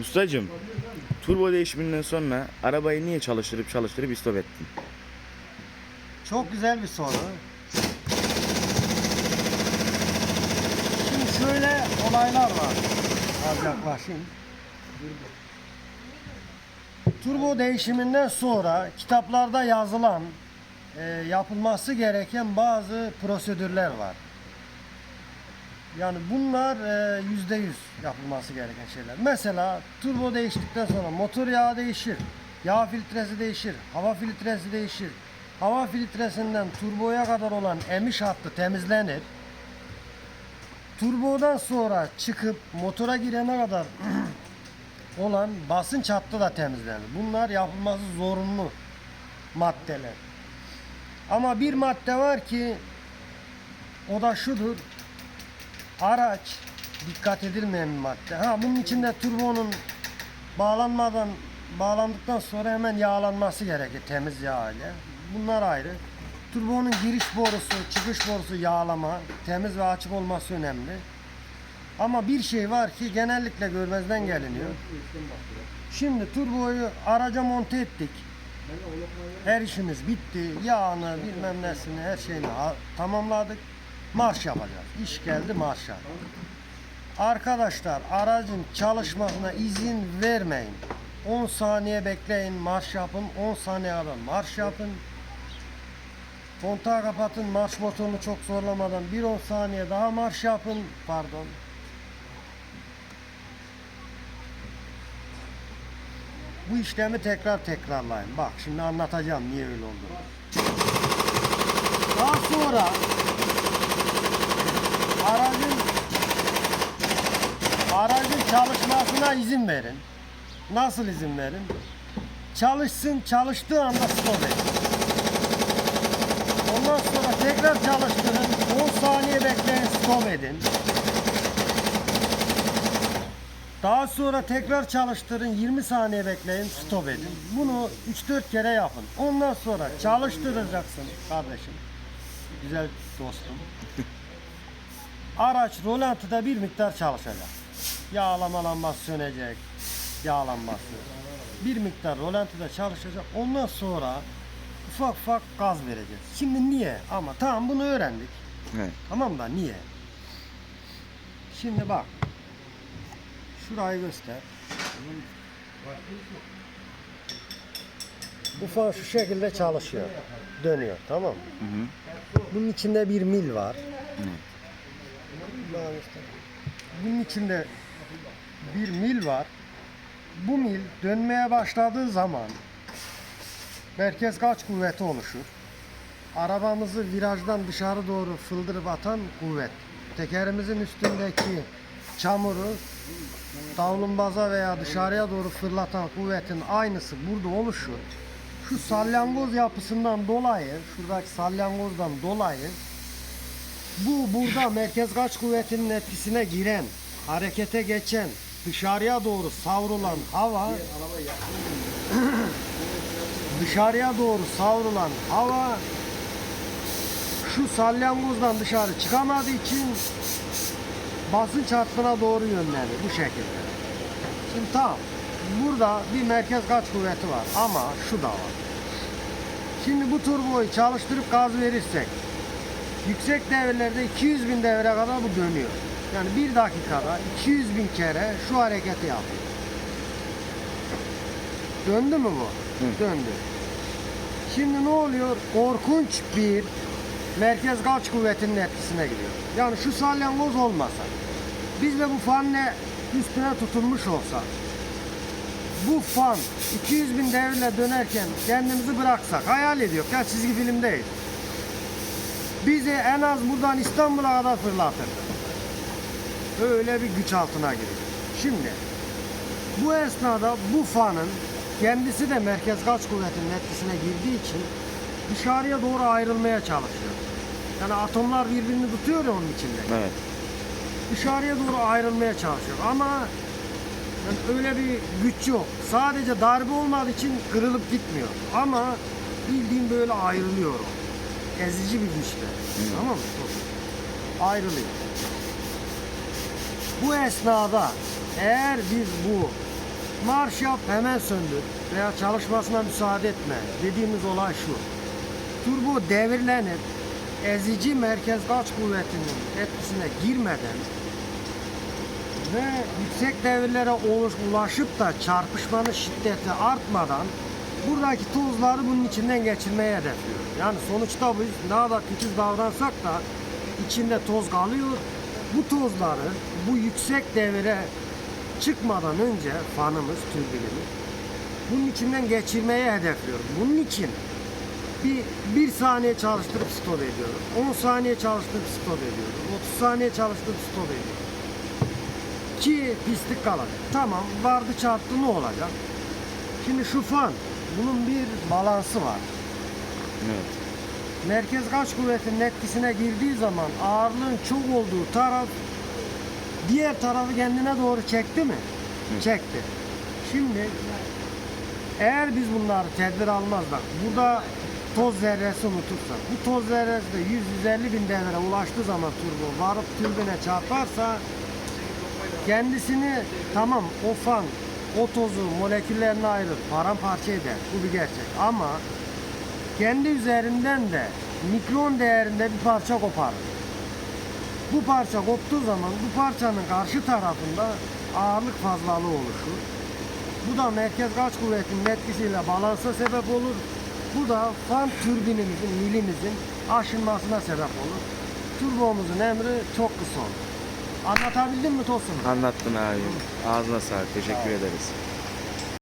Ustacım, turbo değişiminden sonra arabayı niye çalıştırıp çalıştırıp istop ettin? Çok güzel bir soru. Şimdi şöyle olaylar var. Az yaklaşayım. Turbo değişiminden sonra kitaplarda yazılan e, yapılması gereken bazı prosedürler var. Yani bunlar e, yüzde yüz yapılması gereken şeyler. Mesela turbo değiştikten sonra motor yağı değişir, yağ filtresi değişir, hava filtresi değişir. Hava filtresinden turboya kadar olan emiş hattı temizlenir. Turbodan sonra çıkıp motora girene kadar olan basınç hattı da temizlenir. Bunlar yapılması zorunlu maddeler. Ama bir madde var ki o da şudur. Araç dikkat edilmeyen bir madde. Ha bunun içinde turbonun bağlanmadan bağlandıktan sonra hemen yağlanması gerekir temiz yağ ile. Bunlar ayrı. Turbonun giriş borusu, çıkış borusu yağlama, temiz ve açık olması önemli. Ama bir şey var ki genellikle görmezden geliniyor. Şimdi turboyu araca monte ettik. Her işimiz bitti. Yağını, bilmem nesini, her şeyini tamamladık. Marş yapacağız. İş geldi marşa. Arkadaşlar aracın çalışmasına izin vermeyin. 10 saniye bekleyin, marş yapın. 10 saniye kadar marş yapın. Kontağı kapatın, marş motorunu çok zorlamadan bir 10 saniye daha marş yapın. Pardon. Bu işlemi tekrar tekrarlayın. Bak şimdi anlatacağım niye öyle oldu. Daha sonra aracın aracın çalışmasına izin verin. Nasıl izin verin? Çalışsın, çalıştığı anda stop edin. Ondan sonra tekrar çalıştırın. 10 saniye bekleyin, stop edin. Daha sonra tekrar çalıştırın, 20 saniye bekleyin, stop edin. Bunu 3-4 kere yapın. Ondan sonra çalıştıracaksın kardeşim. Güzel dostum. Araç rolantıda bir miktar çalışacak. Yağlama lambası sönecek. Yağlanması. Bir miktar rolantıda çalışacak. Ondan sonra ufak ufak gaz vereceğiz. Şimdi niye? Ama tamam bunu öğrendik. Evet. Tamam da niye? Şimdi bak. Şurayı göster. Ufak şu şekilde çalışıyor. Dönüyor tamam mı? Hı hı. Bunun içinde bir mil var. İşte. Bunun içinde bir mil var. Bu mil dönmeye başladığı zaman merkez kaç kuvveti oluşur? Arabamızı virajdan dışarı doğru fıldırıp atan kuvvet. Tekerimizin üstündeki çamuru davlumbaza veya dışarıya doğru fırlatan kuvvetin aynısı burada oluşur. Şu salyangoz yapısından dolayı, şuradaki salyangozdan dolayı bu burada merkez kaç kuvvetinin etkisine giren, harekete geçen, dışarıya doğru savrulan hava dışarıya doğru savrulan hava şu salyangozdan dışarı çıkamadığı için basınç hattına doğru yönlenir bu şekilde. Şimdi tamam. Burada bir merkez kaç kuvveti var ama şu da var. Şimdi bu turboyu çalıştırıp gaz verirsek yüksek devirlerde 200 bin devre kadar bu dönüyor. Yani bir dakikada 200 bin kere şu hareketi yapıyor. Döndü mü bu? Hı. Döndü. Şimdi ne oluyor? Korkunç bir merkez kaç kuvvetinin etkisine giriyor. Yani şu salyangoz olmasa, biz de bu fanle üstüne tutulmuş olsa, bu fan 200 bin devirle dönerken kendimizi bıraksak, hayal ediyor ya çizgi film değil. Bizi en az buradan İstanbul'a kadar fırlatırdı. Öyle bir güç altına giriyor. Şimdi bu esnada bu fanın kendisi de merkez kaç kuvvetinin etkisine girdiği için dışarıya doğru ayrılmaya çalışıyor. Yani atomlar birbirini tutuyor ya onun içinde. Evet. Dışarıya doğru ayrılmaya çalışıyor ama yani öyle bir güç yok. Sadece darbe olmadığı için kırılıp gitmiyor. Ama bildiğin böyle ayrılıyor. Ezici bir güçle. Tamam mı? Ayrılıyor. Bu esnada eğer biz bu marş yap hemen söndür veya çalışmasına müsaade etme dediğimiz olay şu. Turbo devirlenip ezici merkez kaç kuvvetinin etkisine girmeden ve yüksek devirlere ulaş- ulaşıp da çarpışmanın şiddeti artmadan buradaki tozları bunun içinden geçirmeye hedefliyor. Yani sonuçta biz ne kadar titiz davransak da içinde toz kalıyor. Bu tozları bu yüksek devire çıkmadan önce fanımız, türbinimiz bunun içinden geçirmeye hedefliyor. Bunun için bir, bir saniye çalıştırıp stop ediyoruz. 10 saniye çalıştırıp stop ediyoruz. 30 saniye çalıştırıp stop ediyoruz. Ki pislik kalacak. Tamam vardı çarptı ne olacak? Şimdi şu fan bunun bir balansı var. Evet. Merkez kaç kuvvetinin etkisine girdiği zaman ağırlığın çok olduğu taraf diğer tarafı kendine doğru çekti mi? Çekti. Şimdi eğer biz bunları tedbir almazsak, burada toz zerresi unutursak, bu toz zerresi de 100-150 bin devre ulaştığı zaman turbo varıp türbine çarparsa kendisini tamam o fan o tozu moleküllerine ayırır, paramparça eder. Bu bir gerçek. Ama kendi üzerinden de mikron değerinde bir parça koparır. Bu parça koptuğu zaman bu parçanın karşı tarafında ağırlık fazlalığı oluşur. Bu da merkez kaç kuvvetinin etkisiyle balansa sebep olur. Bu da fan türbinimizin, milimizin aşınmasına sebep olur. Turbomuzun emri çok kısa olur. Anlatabildim mi Tosun? Anlattın abi. Ağzına sağlık. Teşekkür ederiz.